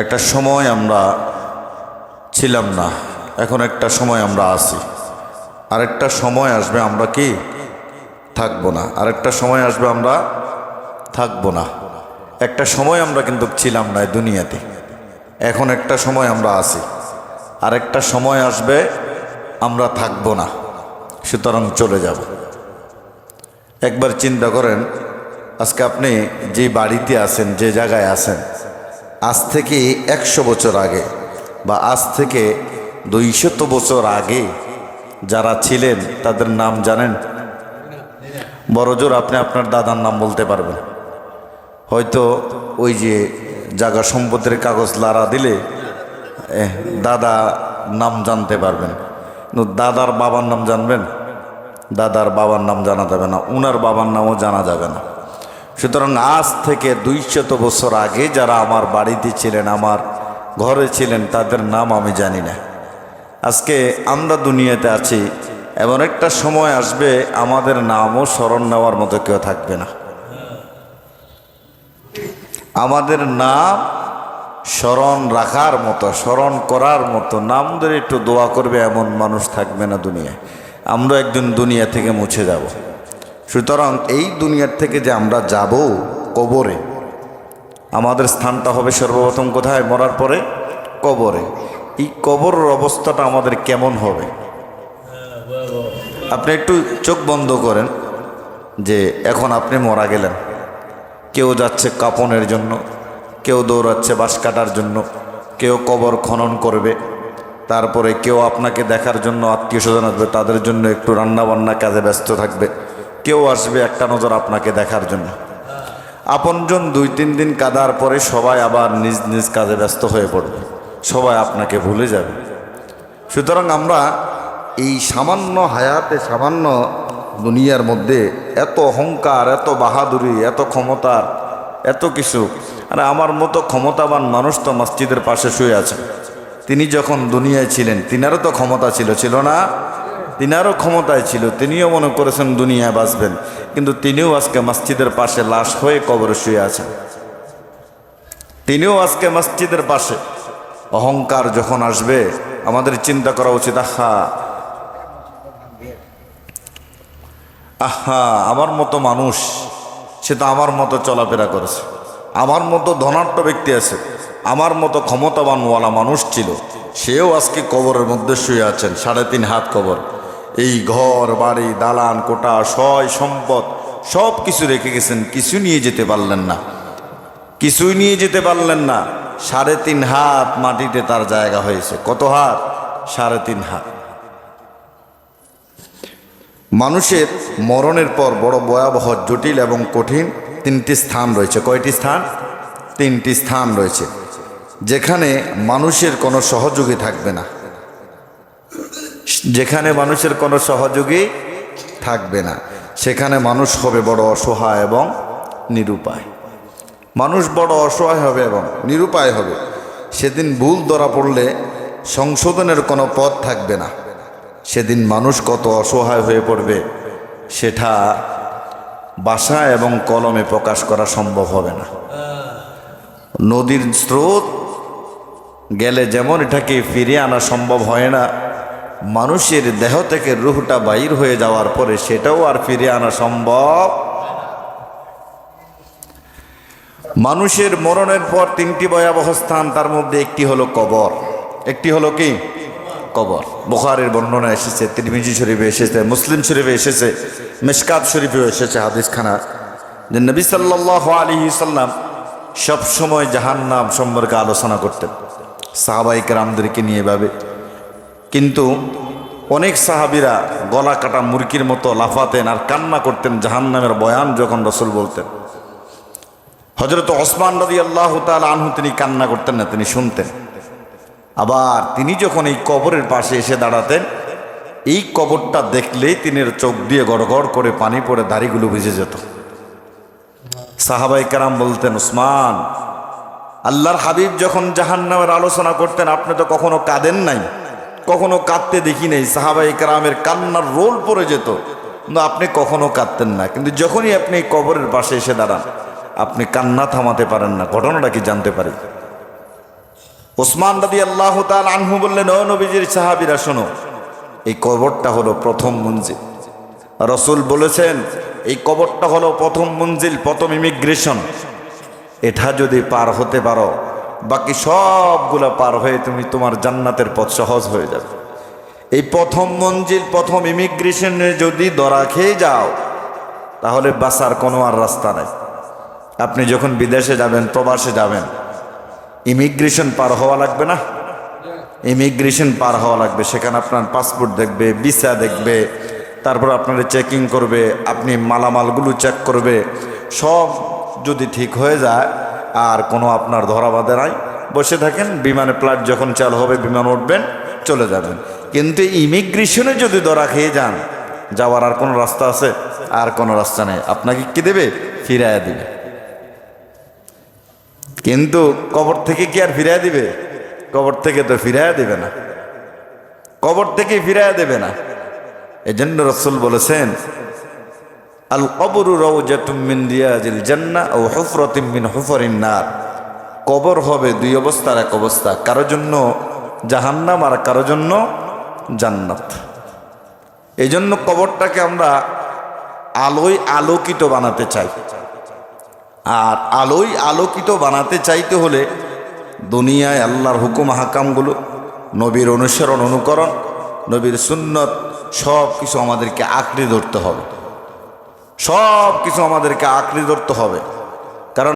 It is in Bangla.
একটা সময় আমরা ছিলাম না, এখন একটা সময় আমরা আছি। আরেকটা সময় আসবে আমরা কি? থাকব না। আরেকটা সময় আসবে আমরা থাকব না। একটা সময় আমরা কিন্তু ছিলাম না দুনিয়াতে। এখন একটা সময় আমরা আছি। আরেকটা সময় আসবে আমরা থাকব না। সুতরাং চলে যাব। একবার চিন্তা করেন, আজকে আপনি যে বাড়িতে আছেন, যে জায়গায় আছেন আজ থেকে একশো বছর আগে বা আজ থেকে দুইশত বছর আগে যারা ছিলেন তাদের নাম জানেন? বড়জোর আপনি আপনার দাদার নাম বলতে পারবেন। হয়তো ওই যে জায়গা সম্পত্তির কাগজ লারা দিলে দাদা নাম জানতে পারবেন। কিন্তু দাদার বাবার নাম জানবেন? দাদার বাবার নাম জানা যাবে না, উনার বাবার নামও জানা যাবে না। সুতরাং আজ থেকে দুইশত বছর আগে যারা আমার বাড়িতে ছিলেন, আমার ঘরে ছিলেন, তাদের নাম আমি জানি না। আজকে আমরা দুনিয়াতে আছি, এমন একটা সময় আসবে আমাদের নামও স্মরণ নেওয়ার মতো কেউ থাকবে না। আমাদের নাম স্মরণ রাখার মতো, স্মরণ করার মতো নাম ধরে একটু দোয়া করবে এমন মানুষ থাকবে না দুনিয়ায়। আমরা একদিন দুনিয়া থেকে মুছে যাব। সুতরাং এই দুনিয়ার থেকে যে আমরা যাব কবরে, আমাদের স্থানটা হবে সর্বপ্রথম কোথায়? মরার পরে কবরে। এই কবরের অবস্থাটা আমাদের কেমন হবে? আপনি একটু চোখ বন্ধ করেন যে এখন আপনি মরা গেলেন। কেউ যাচ্ছে কাপনের জন্য, কেউ দৌড়াচ্ছে বাঁশ কাটার জন্য, কেউ কবর খনন করবে, তারপরে কেউ আপনাকে দেখার জন্য আত্মীয় স্বজন আসবে, তাদের জন্য একটু রান্না বান্না কাজে ব্যস্ত থাকবে। কেউ আসবে একটা নজর আপনাকে দেখার জন্য। আপনজন দুই, তিন দিন কাদার পরে সবাই আবার নিজ নিজ কাজে ব্যস্ত হয়ে পড়বে। সবাই আপনাকে ভুলে যাবে। সুতরাং আমরা এই সামান্য হায়াতে, সামান্য দুনিয়ার মধ্যে এত অহংকার, এত বাহাদুরি, এত ক্ষমতার, এত কিছু, আর আমার মতো ক্ষমতাবান মানুষ তো মসজিদের পাশে শুয়ে আছে। তিনি যখন দুনিয়ায় ছিলেন, তিনারও তো ক্ষমতা ছিল ছিল না? তিনারও ক্ষমতায় ছিল, তিনিও মনে করেছেন দুনিয়ায় বাঁচবেন, কিন্তু তিনিও আজকে মসজিদের পাশে লাশ হয়ে কবরে শুয়ে আছেন। তিনিও আজকে মসজিদের পাশে। অহংকার যখন আসবে, আমাদের চিন্তা করা উচিত, আহা। আহা, আমার মতো মানুষ, সে তো আমার মতো চলাফেরা করেছে। আমার মতো ধনাঢ্য ব্যক্তি আছে, আমার মতো ক্ষমতাবানওয়ালা মানুষ ছিল, সেও আজকে কবরের মধ্যে শুয়ে আছেন, সাড়ে তিন হাত কবর। এই ঘর, বাড়ি, দালান, কোটা, সয়, সম্পদ সব কিছু রেখে গেছেন, কিছু নিয়ে যেতে পারলেন না। কিছুই নিয়ে যেতে পারলেন না। সাড়ে তিন হাত মাটিতে তার জায়গা হয়েছে। কত হাত? সাড়ে তিন হাত। মানুষের মরণের পর বড় ভয়াবহ, জটিল এবং কঠিন তিনটি স্থান রয়েছে। কয়টি স্থান? তিনটি স্থান রয়েছে। যেখানে মানুষের কোনো সহযোগী থাকবে না। যেখানে মানুষের কোনো সহযোগী থাকবে না, সেখানে মানুষ হবে বড় অসহায় এবং নিরুপায়। মানুষ বড় অসহায় হবে এবং নিরুপায় হবে। সেদিন ভুল ধরা পড়লে সংশোধনের কোনো পথ থাকবে না। সেদিন মানুষ কত অসহায় হয়ে পড়বে, সেটা বাসা এবং কলমে প্রকাশ করা সম্ভব হবে না। নদীর স্রোত গেলে যেমন এটাকে ফিরে আনা সম্ভব হয় না মানুষের দেহ থেকে রুহটা বাইর হয়ে যাওয়ার পরে সেটাও আর ফিরিয়ে আনা সম্ভব। মানুষের মরণের পর তিনটি ভয়াবহ স্থান, তার মধ্যে একটি হলো কবর। একটি হলো কি? কবর। বুখারের বর্ণনা এসেছে, তিরমিজি শরীফে এসেছে, মুসলিম শরীফে এসেছে, মেশকাত শরীফেও এসেছে হাদিসখানা। যে নবী সাল্লাহ আলী সাল্লাম সবসময় জাহান্নাম সম্পর্কে আলোচনা করতেন। সাহাবাই রামদেরকে নিয়ে ভাবে কিন্তু অনেক সাহাবিরা গলা কাটা মুরগির মতো লাফাতেন আর কান্না করতেন জাহান্নামের বয়ান যখন রসুল বলতেন। হজরত ওসমান নদী আল্লাহ তাল আনহু তিনি কান্না করতেন না, তিনি শুনতেন। আবার তিনি যখন এই কবরের পাশে এসে দাঁড়াতেন, এই কবরটা দেখলেই তিনি চোখ দিয়ে গড়গড় করে পানি পড়ে দাড়িগুলো ভিজে যেত। সাহাবাই কারাম বলতেন, ওসমান, আল্লাহর হাবিব যখন জাহান্নামের আলোচনা করতেন, আপনি তো কখনো কাঁদেন নাই। কখনো কাঁদতে দেখি নাই সাহাবাই কারামের কান্নার রোল পড়ে যেত। কিন্তু আপনি কখনো কাঁদতেন না। কিন্তু যখনই আপনি কবরের পাশে এসে দাঁড়ান, আপনি কান্না থামাতে পারেন না। ঘটনাটা কি জানতে পারি? ওসমান দাদি আল্লাহ তাল আনহু বললেন, ও নবীজির সাহাবিরা, শোনো, এই কবরটা হলো প্রথম মঞ্জিল। রসুল বলেছেন, এই কবরটা হলো প্রথম মঞ্জিল, প্রথম ইমিগ্রেশন। এটা যদি পার হতে পারো বাকি সবগুলো পার হয়ে তুমি তোমার জান্নাতের পথ সহজ হয়ে যাবে। এই প্রথম মঞ্জিল, প্রথম ইমিগ্রেশনে যদি দরা খেয়ে যাও, তাহলে বাসার কোনো আর রাস্তা নেই। আপনি যখন বিদেশে যাবেন, প্রবাসে যাবেন ইমিগ্রেশন পার হওয়া লাগবে না? ইমিগ্রেশন পার হওয়া লাগবে। সেখানে আপনার পাসপোর্ট দেখবে ভিসা দেখবে, তারপর আপনারা চেকিং করবে, আপনি মালামালগুলো চেক করবে, সব যদি ঠিক হয়ে যায় আর কোনো আপনার ধরা বাঁধে নাই। বসে থাকেন, বিমানে প্লাট যখন চালু হবে, বিমান উঠবেন, চলে যাবেন। কিন্তু ইমিগ্রেশনে যদি ধরা খেয়ে যান, যাওয়ার আর কোনো রাস্তা আছে? আর কোনো রাস্তা নেই। আপনাকে কি দেবে? ফিরাইয়া দিবে। কিন্তু কবর থেকে কি আর ফিরাইয়া দিবে? কবর থেকে তো ফিরাইয়া দেবে না। কবর থেকে ফিরাইয়া দেবে না। এই জন্য রসুল বলেছেন আল কবরু রওজাতুম মিন রিয়াজিল জান্নাহ ও হুফরাতিম মিন হুফরিন নার। কবর হবে দুই অবস্থার এক অবস্থা, কারও জন্য জাহান্নাম আর কারও জন্য জান্নাত। এই জন্য কবরটাকে আমরা আলোয় আলোকিত বানাতে চাই। আর আলোয় আলোকিত বানাতে চাইতে হলে দুনিয়ায় আল্লাহর হুকুম, হাকামগুলো, নবীর অনুসরণ, অনুকরণ, নবীর সুন্নত সব কিছু আমাদেরকে আঁকড়ে ধরতে হবে। সব কিছু আমাদেরকে আঁকড়ে ধরতে হবে।